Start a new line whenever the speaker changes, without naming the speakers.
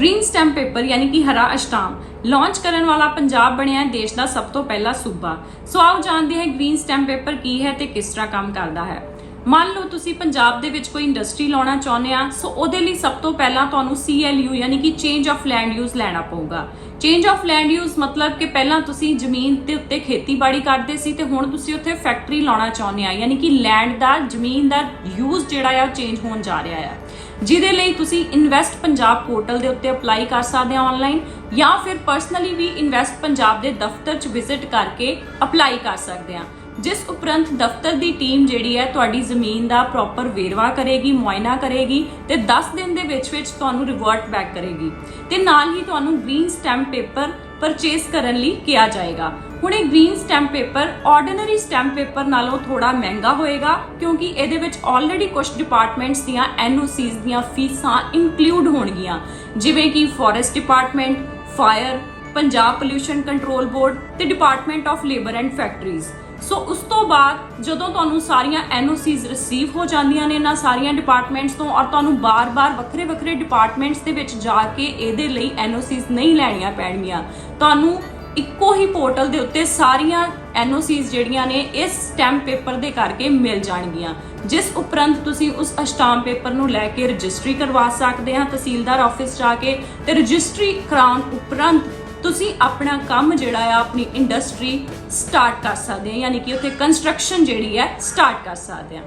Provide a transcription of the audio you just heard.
Green stamp paper ਯਾਨੀ ਕਿ ਹਰਾ ਅਸ਼ਟਾਮ ਲਾਂਚ ਕਰਨ ਵਾਲਾ ਪੰਜਾਬ ਬਣਿਆ ਦੇਸ਼ ਦਾ ਸਭ ਤੋਂ ਪਹਿਲਾ ਸੂਬਾ। ਸੋ ਆਓ ਜਾਣਦੇ ਹਾਂ ਗ੍ਰੀਨ ਸਟੈਂਪ ਪੇਪਰ ਕੀ ਹੈ ਤੇ ਕਿਸ ਤਰ੍ਹਾਂ ਕੰਮ ਕਰਦਾ ਹੈ। ਮੰਨ ਲਓ ਤੁਸੀਂ ਪੰਜਾਬ ਦੇ ਵਿੱਚ ਕੋਈ ਇੰਡਸਟਰੀ ਲਾਉਣਾ ਚਾਹੁੰਦੇ ਆ ਸੋ ਉਹਦੇ ਲਈ ਸਭ ਤੋਂ ਪਹਿਲਾਂ ਤੁਹਾਨੂੰ CLU ਯਾਨੀ ਕਿ ਚੇਂਜ ਆਫ ਲੈਂਡ ਯੂਜ਼ ਲੈਣਾ ਪਊਗਾ। ਚੇਂਜ ਆਫ ਲੈਂਡ ਯੂਜ਼ ਮਤਲਬ ਕਿ ਪਹਿਲਾਂ ਤੁਸੀਂ ਜ਼ਮੀਨ ਦੇ ਉੱਤੇ ਖੇਤੀਬਾੜੀ ਕਰਦੇ ਸੀ ਤੇ ਹੁਣ ਤੁਸੀਂ ਉੱਥੇ ਫੈਕਟਰੀ ਲਾਉਣਾ ਚਾਹੁੰਦੇ ਆ, ਯਾਨੀ ਕਿ ਲੈਂਡ ਦਾ, ਜ਼ਮੀਨ ਦਾ ਯੂਜ਼ ਜਿਹੜਾ ਆ ਚੇਂਜ ਹੋਣ ਜਾ ਰਿਹਾ ਆ। ਜਿਹਦੇ ਲਈ ਤੁਸੀਂ ਇਨਵੈਸਟ ਪੰਜਾਬ ਪੋਰਟਲ ਦੇ ਉੱਤੇ ਅਪਲਾਈ ਕਰ ਸਕਦੇ ਆ ਆਨਲਾਈਨ ਜਾਂ ਫਿਰ ਪਰਸਨਲੀ ਵੀ ਇਨਵੈਸਟ ਪੰਜਾਬ ਦੇ ਦਫ਼ਤਰ 'ਚ ਵਿਜ਼ਿਟ ਕਰਕੇ ਅਪਲਾਈ ਕਰ ਸਕਦੇ ਆ। ਜਿਸ ਉਪਰੰਤ ਦਫ਼ਤਰ ਦੀ ਟੀਮ ਜਿਹੜੀ ਹੈ ਤੁਹਾਡੀ ਜ਼ਮੀਨ ਦਾ ਪ੍ਰੋਪਰ ਵੇਰਵਾ ਕਰੇਗੀ, ਮੁਆਇਨਾ ਕਰੇਗੀ ਤੇ 10 ਦਿਨ ਦੇ ਵਿੱਚ ਵਿੱਚ ਤੁਹਾਨੂੰ ਰਿਵਰਟ ਬੈਕ ਕਰੇਗੀ। ਤੇ ਨਾਲ ਹੀ ਤੁਹਾਨੂੰ ਗ੍ਰੀਨ ਸਟੈਂਪ ਪੇਪਰ ਪਰਚੇਸ ਕਰਨ ਲਈ ਕਿਹਾ ਜਾਏਗਾ। ਹੁਣ ਇਹ green stamp paper ordinary stamp paper ਨਾਲੋਂ ਥੋੜਾ ਮਹਿੰਗਾ ਹੋਏਗਾ ਕਿਉਂਕਿ ਇਹਦੇ ਵਿੱਚ ਆਲਰੇਡੀ ਕੁਝ ਡਿਪਾਰਟਮੈਂਟਸ ਦੀਆਂ ਐਨਓਸੀਜ਼ ਦੀਆਂ ਫੀਸਾਂ ਇਨਕਲੂਡ ਹੋਣਗੀਆਂ। ਜਿਵੇਂ ਕਿ forest department fire Punjab pollution control board ਤੇ department of labour and factories so ਉਸ ਤੋਂ ਬਾਅਦ ਜਦੋਂ ਤੁਹਾਨੂੰ ਸਾਰੀਆਂ ਐਨਓਸੀਜ਼ ਰਿਸੀਵ ਹੋ ਜਾਂਦੀਆਂ ਨੇ ਇਹਨਾਂ ਸਾਰੀਆਂ ਡਿਪਾਰਟਮੈਂਟਸ ਤੋਂ ਔਰ ਤੁਹਾਨੂੰ ਬਾਰ-ਬਾਰ ਵੱਖਰੇ-ਵੱਖਰੇ ਡਿਪਾਰਟਮੈਂਟਸ ਦੇ ਵਿੱਚ ਜਾ ਕੇ ਇਹਦੇ ਲਈ ਐਨਓਸੀਜ਼ ਨਹੀਂ ਲੈਣੀਆਂ ਪੈਣਗੀਆਂ ਤੁਹਾਨੂੰ ਇੱਕੋ ਹੀ ਪੋਰਟਲ ਦੇ ਉੱਤੇ ਸਾਰੀਆਂ ਐਨਓਸੀਜ਼ ਜਿਹੜੀਆਂ ਨੇ ਇਸ ਸਟੈਂਪ ਪੇਪਰ ਦੇ ਕਰਕੇ ਮਿਲ ਜਾਣਗੀਆਂ ਜਿਸ ਉਪਰੰਤ ਤੁਸੀਂ ਉਸ ਅਸ਼ਟਾਮ ਪੇਪਰ ਨੂੰ ਲੈ ਕੇ ਰਜਿਸਟਰੀ ਕਰਵਾ ਸਕਦੇ ਹਾਂ ਤਹਿਸੀਲਦਾਰ ਆਫਿਸ ਜਾ ਕੇ ਤੇ ਰਜਿਸਟਰੀ ਕਰਾਉਣ ਉਪਰੰਤ ਤੁਸੀਂ ਆਪਣਾ ਕੰਮ ਜਿਹੜਾ ਆ, ਆਪਣੀ ਇੰਡਸਟਰੀ ਸਟਾਰਟ ਕਰ ਸਕਦੇ ਆ, ਯਾਨੀ ਕਿ ਉੱਥੇ ਕੰਸਟਰਕਸ਼ਨ ਜਿਹੜੀ ਹੈ ਸਟਾਰਟ ਕਰ ਸਕਦੇ ਆ।